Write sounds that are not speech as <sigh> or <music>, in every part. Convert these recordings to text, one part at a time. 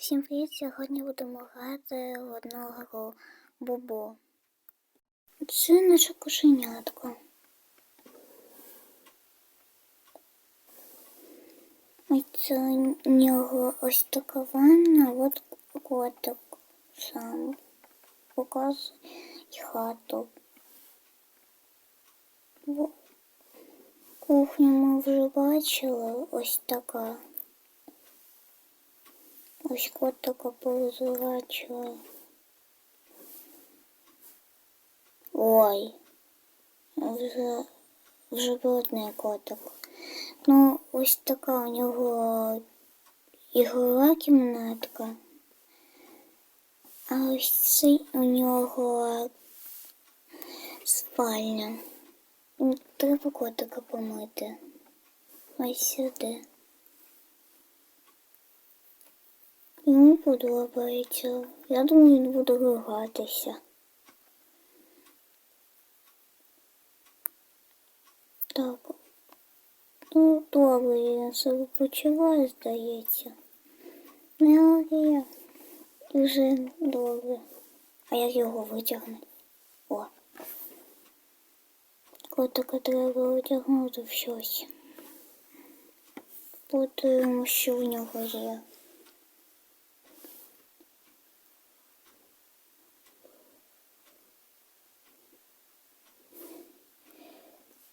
Всім привіт! Сьогодні будемо грати в одну гру Бубу. Це наше кошенятко. Це у нього ось така ванна, от котик сам показує хату. Кухню ми вже бачили, ось така. Ось котика позворачувала. Ой, вже, вже брудний котик. Ну, ось така у нього ігрова кімнатка. А ось цей у нього спальня. Треба котика помити. Ось сюди. Йому подобається. Я думаю, він буде ругатися. Так. Ну, добре, він себе почуває, здається. Не я вже добре. А як його витягнути? О. Котика треба витягнути в щось. Подивимо, що в нього є.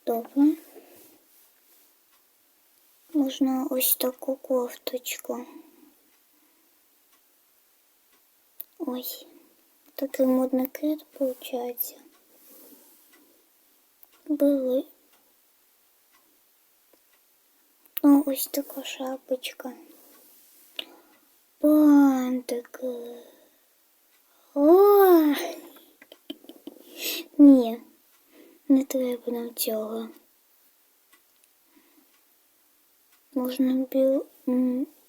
Добре. Можна ось таку кофточку. Ось. Такий модний кит виходить. Були. Ну, ось така шапочка. Бантик. О! Ні. Треба нам цього. Можна біл...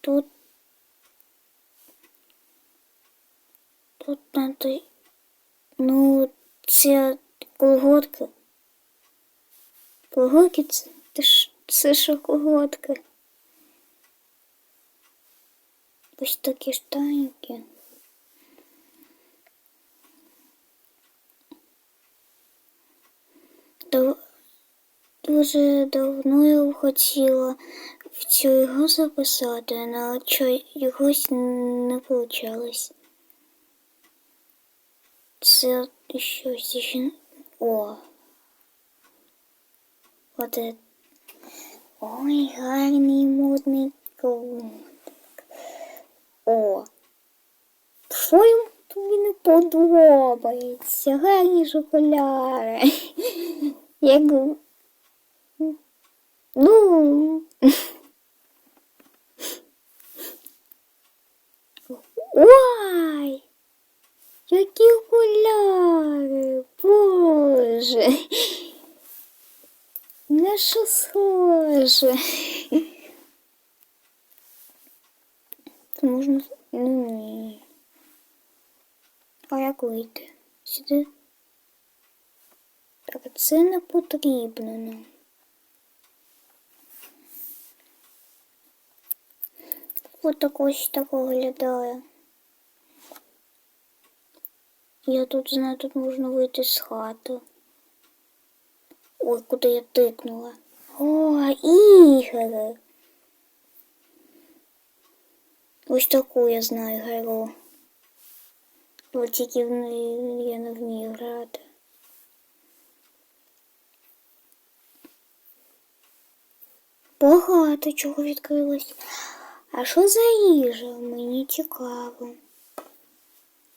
Тут... Тут надо... Ну, це колготки. Колготки це, це, що колготки. Ось такі штаники. Дав- Дуже давно я хотіла в цю ігру записати, але чогось не вийшло. Це щось ще. О. От. Ой, гарний модний котик. О. Що йому тобі не подобається? Гарні шоколяри. <laughs> Як Ну. <laughs> Ой! Які окуляри! Боже! <laughs> На що схоже? <laughs> Це можна. Ну ні. А як вийти? Сюди? Так, це не потрібно нам. От так ось так виглядає. Я тут знаю, тут можна вийти з хати. Ой, куди я тикнула? О, ігри. Ось таку я знаю гру. От тільки в неї я не вмію грати. Багато чого відкрилось. А що за їжа? Мені цікаво.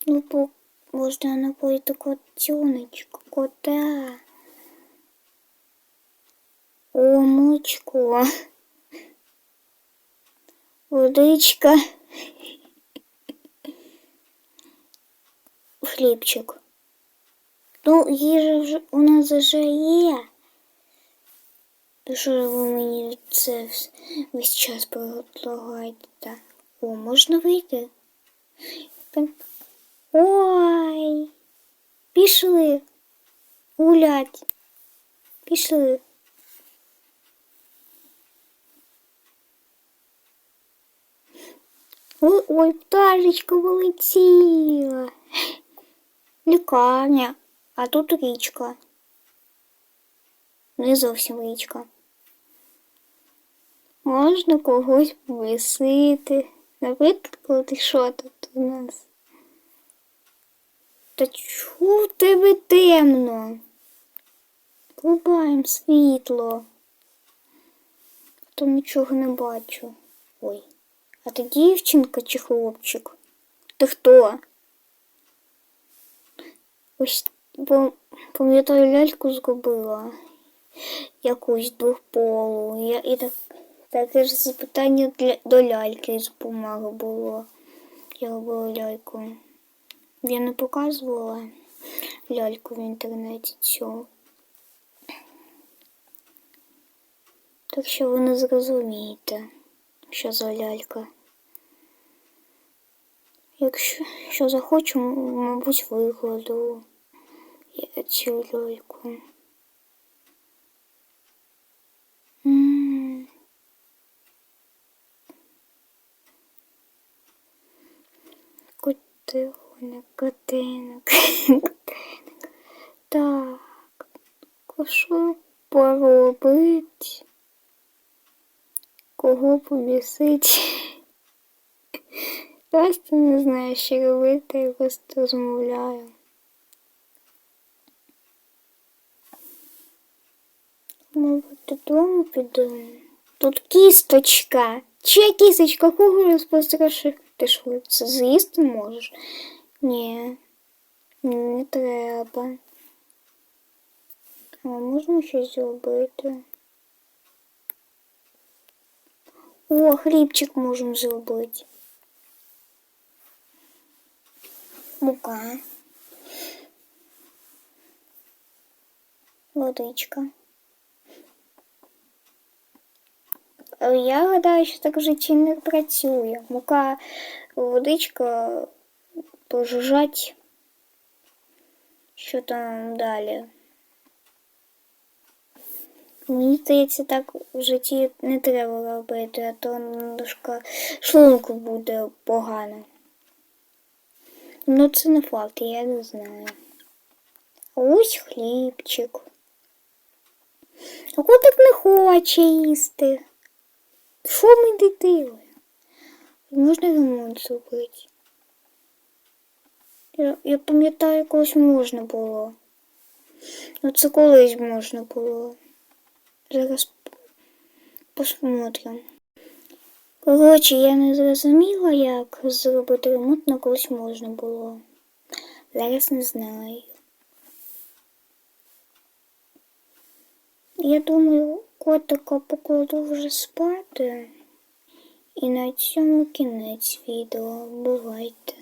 Ну, по... можна напоїти котеночку, кота. О, молочко. Водичка. Хлібчик. Ну, їжа вже у нас вже є. Що ви мені це весь час предлагаєте? О, можна вийти? Ой, пішли гулять. Пішли. Ой, ой, пташечка полетіла. Лікарня, а тут річка. Не зовсім річка. Можна когось повисити. Наприклад, що тут у нас? Та чого тебе темно? Врубаємо світло. То нічого не бачу. Ой. А ти дівчинка чи хлопчик? Ти хто? Ось пам- пам'ятаю, ляльку зробила. Якусь двохполу. Я і так таке ж запитання для, до ляльки з бумаги було. Я робила ляльку. Я не показувала ляльку в інтернеті цю. Так що ви не зрозумієте, що за лялька. Якщо що захочу, мабуть, викладу я цю ляльку. Котиник, котинок. Так, що поробить? Кого повісить? Просто не знаю, що робити, я просто розмовляю. Мабуть, додому піду. Тут кісточка. Чия кісточка? Кого розпострашив? Ти що, це з'їсти можеш? Ні, не треба. А можна щось зробити? О, хлібчик можемо зробити. Мука. Водичка. Я гадаю, що так в житті не працює. Мука, водичка, пожужжать. Що там далі? Мені здається, так в житті не треба робити, а то дошка шлунку буде погано. Ну, це не факт, я не знаю. Ось хлібчик. А котик не хоче їсти. Що ми дитили? Можна ремонт зробити? Я, я пам'ятаю, колись можна було. Ну це колись можна було. Зараз посмотрим. Коротше, я не зрозуміла, як зробити ремонт, але колись можна було. Зараз не знаю. Я думаю, котика покладу вже спати. І на цьому кінець відео. Бувайте.